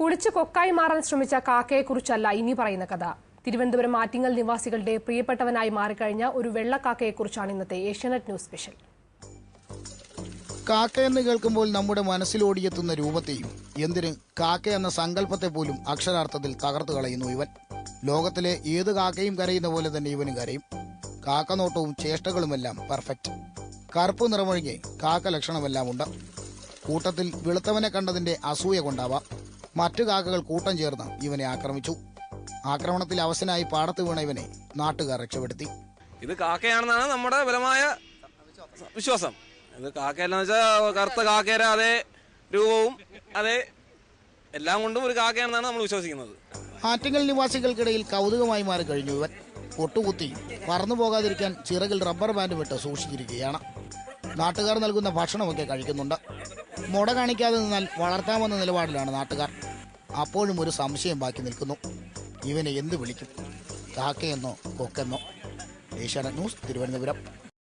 കുളിച്ച് കൊക്കായി മാറാൻ ശ്രമിച്ച കാക്കയെക്കുറിച്ചല്ല ഇനി പറയുന്ന കഥ. തിരുവനന്തപുരം ആറ്റിങ്ങൽ നിവാസികളുടെ പ്രിയപ്പെട്ടവനായി മാറിക്കഴിഞ്ഞ ഒരു വെള്ളക്കാക്കയെക്കുറിച്ചാണ് ഇന്നത്തെ ഏഷ്യാനെറ്റ് ന്യൂസ് സ്പെഷ്യൽ. കാക്ക എന്ന് കേൾക്കുമ്പോൾ നമ്മുടെ മനസ്സിലോടിയെത്തുന്ന രൂപത്തെയും എന്തിന് കാക്ക എന്ന സങ്കല്പത്തെ പോലും അക്ഷരാർത്ഥത്തിൽ തകർത്തു കളയുന്നു ഇവൻ. ലോകത്തിലെ ഏത് കാക്കയും കരയുന്ന പോലെ തന്നെ ഇവനും കരയും. കാക്ക നോട്ടവും ചേഷ്ടകളുമെല്ലാം പെർഫെക്റ്റ് കറുപ്പ് നിറമൊഴികെ കാക്ക ലക്ഷണമെല്ലാം ഉണ്ട്. കൂട്ടത്തിൽ വെളുത്തവനെ കണ്ടതിന്റെ അസൂയ കൊണ്ടാവാം. മറ്റു കാക്കകൾ കൂട്ടം ചേർന്ന് ഇവനെ ആക്രമിച്ചു. ആക്രമണത്തിൽ അവസനായി പാടത്ത് വീണ ഇവനെ നാട്ടുകാർ രക്ഷപ്പെടുത്തി. ഇത് കാക്കയാണെന്നാണ് നമ്മുടെ ബലമായ വിശ്വാസം. ഇത് കാക്കയല്ലെന്ന് വെച്ചാൽ കറുത്ത കാക്കയുടെ അതേ രൂപവും അതേ എല്ലാം കൊണ്ടും ഒരു കാക്കയാണെന്നാണ് നമ്മൾ വിശ്വസിക്കുന്നത്. ആറ്റിങ്ങൽ നിവാസികൾക്കിടയിൽ കൗതുകമായി മാറി കഴിഞ്ഞു ഇവൻ. പൊട്ടുകുത്തി പറന്നു പോകാതിരിക്കാൻ ചിറകിൽ റബ്ബർ ബാൻഡ് വിട്ട് സൂക്ഷിച്ചിരിക്കുകയാണ്. നാട്ടുകാർ നൽകുന്ന ഭക്ഷണമൊക്കെ കഴിക്കുന്നുണ്ട്. മുട കാണിക്കാതെ നിന്നാൽ വളർത്താമെന്ന നിലപാടിലാണ് നാട്ടുകാർ. അപ്പോഴും ഒരു സംശയം ബാക്കി നിൽക്കുന്നു. ഇവനെ എന്ത് വിളിക്കും? കാക്കയെന്നോ കൊക്കെന്നോ? ഏഷ്യാനെറ്റ് ന്യൂസ് തിരുവനന്തപുരം.